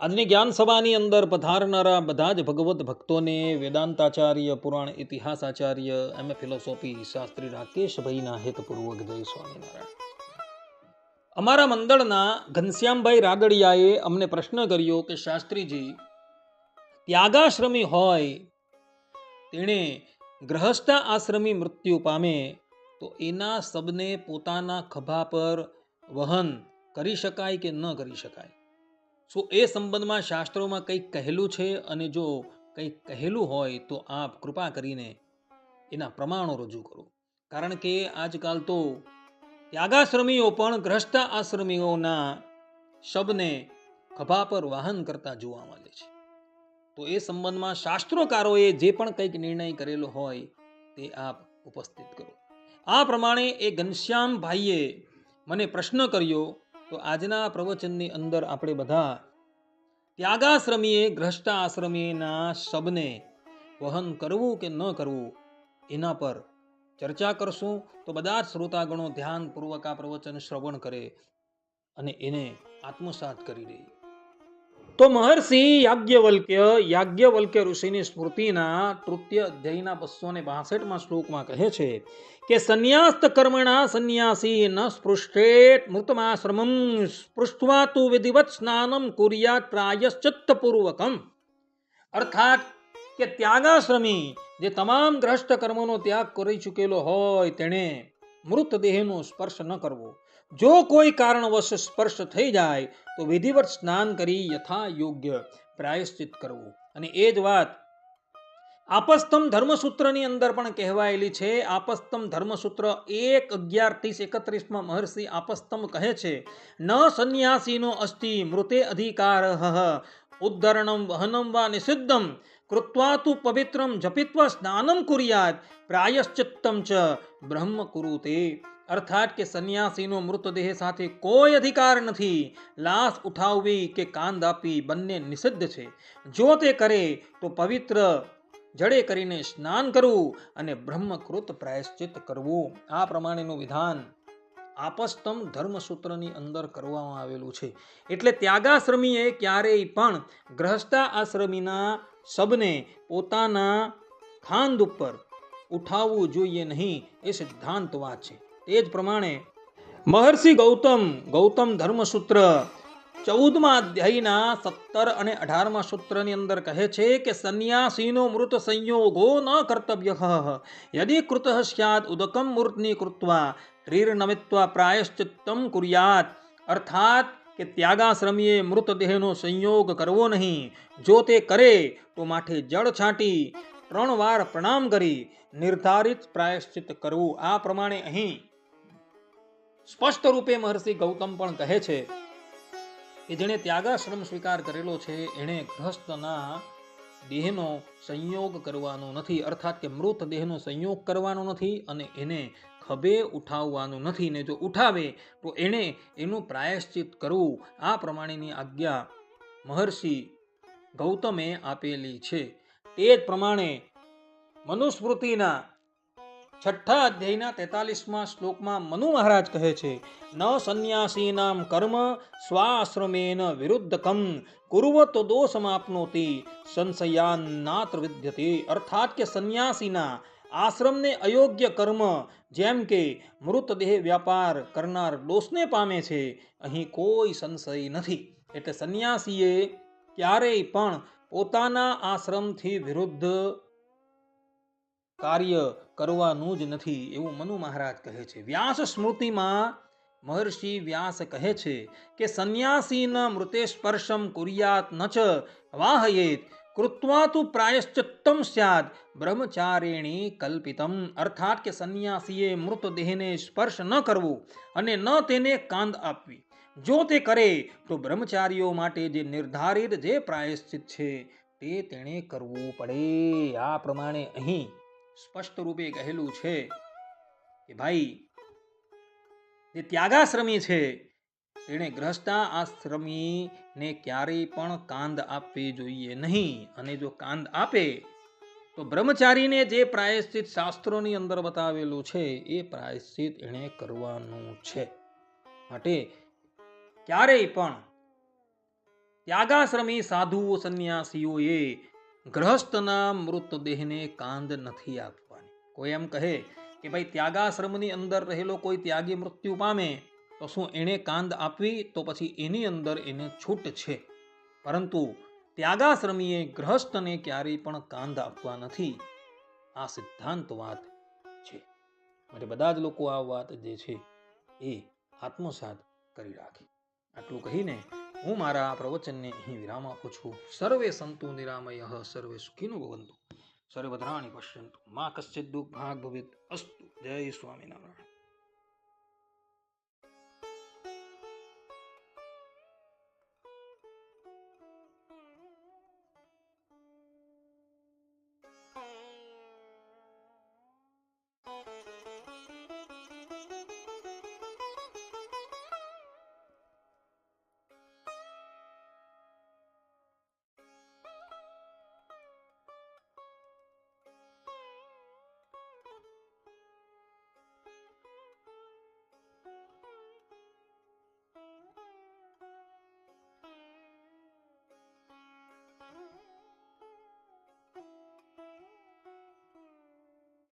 આજની જ્ઞાન સભાની અંદર પધારનારા બધા જ ભગવત ભક્તોને વેદાંતાચાર્ય, પુરાણ ઇતિહાસ આચાર્ય એમ એ ફિલોસોફી શાસ્ત્રી રાકેશભાઈના હેતપૂર્વક જય સ્વામિનારાયણ. અમારા મંડળના ઘનશ્યામભાઈ રાદડિયાએ અમને પ્રશ્ન કર્યો કે શાસ્ત્રીજી, ત્યાગાશ્રમી હોય, તેણે ગ્રહસ્થ આશ્રમી મૃત્યુ પામે, તો એના શબને પોતાના ખભા પર વહન કરી શકાય કે ન કરી શકાય? શું એ સંબંધમાં શાસ્ત્રોમાં કંઈક કહેલું છે? અને જો કંઈક કહેલું હોય તો આપ કૃપા કરીને એના પ્રમાણો રજૂ કરો. કારણ કે આજકાલ તો ત્યાગાશ્રમીઓ પણ ગ્રસ્ત આશ્રમીઓના શબને ખભા પર વાહન કરતા જોવા મળે છે. તો એ સંબંધમાં શાસ્ત્રોકારોએ જે પણ કંઈક નિર્ણય કરેલો હોય તે આપ ઉપસ્થિત કરો. આ પ્રમાણે એ ઘનશ્યામભાઈએ મને પ્રશ્ન કર્યો તો આજના પ્રવચનની અંદર આપણે બધા ત્યાગાશ્રમીએ, ગ્રષ્ટાશ્રમીના શબને વહન કરવું કે ન કરવું એના પર ચર્ચા કરશું. તો બધા જ શ્રોતાગણો ધ્યાનપૂર્વક આ પ્રવચન શ્રવણ કરે અને એને આત્મસાત કરી દે. તો મહર્ષિ યાજ્ઞવલ્ક્ય યાજ્ઞવલ્ક્ય ઋષિની સ્મૃતિના તૃતીય અધ્યાયના બસો ને બાસઠમાં શ્લોકમાં કહે છે કે, સંન્યાસ્ત કર્મણા સંન્યાસી ન સ્પૃષ્ટે મૃતમાશ્રમમ, સ્પૃષ્ટવા તું વિધિવત સ્નાનમ કુર્યા પ્રાયશ્ચિત્તપૂર્વકમ અર્થાત કે ત્યાગાશ્રમી જે તમામ ગ્રસ્ત કર્મોનો ત્યાગ કરી ચૂકેલો હોય તેણે મૃતદેહનો સ્પર્શ ન કરવો. જો કોઈ કારણવશ સ્પર્શ થઈ જાય, તો વિધિવત સ્નાન કરી યથા યોગ્ય પ્રાયશ્ચિત કરવું. અને એ જ વાત આપસ્તમ ધર્મસૂત્રની અંદર પણ કહેવાયેલી છે. આપસ્તમ ધર્મસૂત્ર એક અગિયાર ત્રીસ એકત્રીસમાં મહર્ષિ આપસ્તમ કહે છે, ન સંન્યાસીનો અસ્થિ મૃતે અધિકાર, ઉદ્ધરણમ વહનમ વા નિષિદ્ધમ કૃત્વા તું પવિત્રમ જપિત્વા સ્નાનમ કુર્યાત પ્રાયશ્ચિત્તમ ચ બ્રહ્મ કુરુતે અર્થાત કે સંન્યાસીનો મૃતદેહ સાથે કોઈ અધિકાર નથી લાશ ઉઠાવવી કે કાંદ આપવી બંને નિષિદ્ધ છે જો તે કરે તો પવિત્ર જડે કરીને સ્નાન કરવું અને બ્રહ્મકૃત પ્રાયશ્ચિત કરવું આ પ્રમાણેનું વિધાન આપસ્તમ ધર્મસૂત્રની અંદર કરવામાં આવેલું છે. એટલે ત્યાગાશ્રમીએ ક્યારેય પણ ગ્રહસ્થા આશ્રમીના શબને પોતાના ખાંદ ઉપર ઉઠાવવું જોઈએ નહીં એ સિદ્ધાંત વાત છે. તે જ પ્રમાણે મહર્ષિ ગૌતમ ગૌતમ ધર્મસૂત્ર ચૌદમા અધ્યાયના સત્તર અને અઢારમા સૂત્રની અંદર કહે છે કે સંન્યાસીનો મૃત સંયોગો ન કર્તવ્ય. યદિ કૃત સ્યાદ ઉદકમ મૂર્તની કૃત્વા, ત્રીર્નમિત્વા પ્રાયશ્ચિત્તમ કુર્યાત. અર્થાત કે ત્યાગાશ્રમીએ મૃતદેહનો સંયોગ કરવો નહીં. જો તે કરે, તો માથે જળ છાંટી, ત્રણ વાર પ્રણામ કરી, નિર્ધારિત પ્રાયશ્ચિત કરવું. આ પ્રમાણે અહીં સ્પષ્ટ રૂપે મહર્ષિ ગૌતમ પણ કહે છે કે જેણે ત્યાગાશ્રમ સ્વીકાર કરેલો છે, એણે ગ્રહસ્થના દેહનો સંયોગ કરવાનો નથી, અર્થાત કે મૃત દેહનો સંયોગ કરવાનો નથી અને એને ખભે ઉઠાવવાનું નથી. ને જો ઉઠાવે, તો એણે એનું પ્રાયશ્ચિત કરવું. આ પ્રમાણેની આજ્ઞા મહર્ષિ ગૌતમે આપેલી છે. તે જ પ્રમાણે મનુસ્મૃતિના છઠ્ઠા અધ્યાયના તેતાલીસમાં શ્લોકમાં મનુ મહારાજ કહે છે, ન સંન્યાસીનામ કર્મ સ્વાશ્રમેન વિરુદ્ધકમ કુર્વતો દોષમાપનોતિ સંશયાન્નાત્ર વિદ્યતે. અર્થાત કે સંન્યાસીના આશ્રમને અયોગ્ય કર્મ, જેમ કે મૃતદેહ વ્યાપાર કરનાર દોષને પામે છે, અહીં કોઈ સંશય નથી. એટલે સંન્યાસીએ ક્યારેય પણ પોતાના આશ્રમથી વિરુદ્ધ કાર્ય કરવાનું જ નથી એવું મનુ મહારાજ કહે છે. વ્યાસ સ્મૃતિમાં મહર્ષિ વ્યાસ કહે છે કે, સંન્યાસીન મૃતે સ્પર્શમ કુર્યાત ન ચ વાહયેત, કૃત્વા તું પ્રાયશ્ચિત્તમ સ્યાદ, બ્રહ્મચારિણી કલ્પિતમ. અર્થાત કે, સંન્યાસીએ મૃતદેહને સ્પર્શ ન કરવો અને ન તેને કાંદ આપવી. જો તે કરે, તો બ્રહ્મચારીઓ માટે જે નિર્ધારિત, જે પ્રાયશ્ચિત છે, તે તેણે કરવું પડે. આ પ્રમાણે અહીં સ્પષ્ટ રૂપે કહેલું છે કે ભાઈ, જે ત્યાગાશ્રમી છે, તેણે ગ્રહસ્થા આશ્રમીને ક્યારેય પણ કાંદ આપવી જોઈએ નહીં. અને જો કાંદ આપે, તો બ્રહ્મચારીને જે પ્રાયશ્ચિત શાસ્ત્રોની અંદર બતાવેલું છે, એ પ્રાયશ્ચિત એણે કરવાનું છે. માટે ક્યારેય પણ ત્યાગાશ્રમી સાધુઓ, સંન્યાસીઓએ ગ્રહસ્થના મૃતદેહને કાંદ નથી આપવાની. કોઈ એમ કહે કે ભાઈ ત્યાગાશ્રમની અંદર રહેલો કોઈ ત્યાગી મૃત્યુ પામે, તો શું એણે કાંદ આપવી? તો પછી એની અંદર એને છૂટ છે. પરંતુ ત્યાગાશ્રમીએ ગ્રહસ્થને ક્યારેય પણ કાંદ આપવા નથી. આ સિદ્ધાંત વાત છે. માટે બધા જ લોકો આ વાત જે છે એ આત્મસાત કરી રાખે. આટલું કહીને હું મારા પ્રવચનને અહીં વિરામ આપું છું. સર્વે સંતુ નિરામય, સર્વે સુખીનું ભવંતુ. સર્વદ્રાણી પશ્યંતુ. મા કશ્ચિત દુઃખ ભાગ ભવિત અસ્તુ. જય સ્વામિનારાયણ.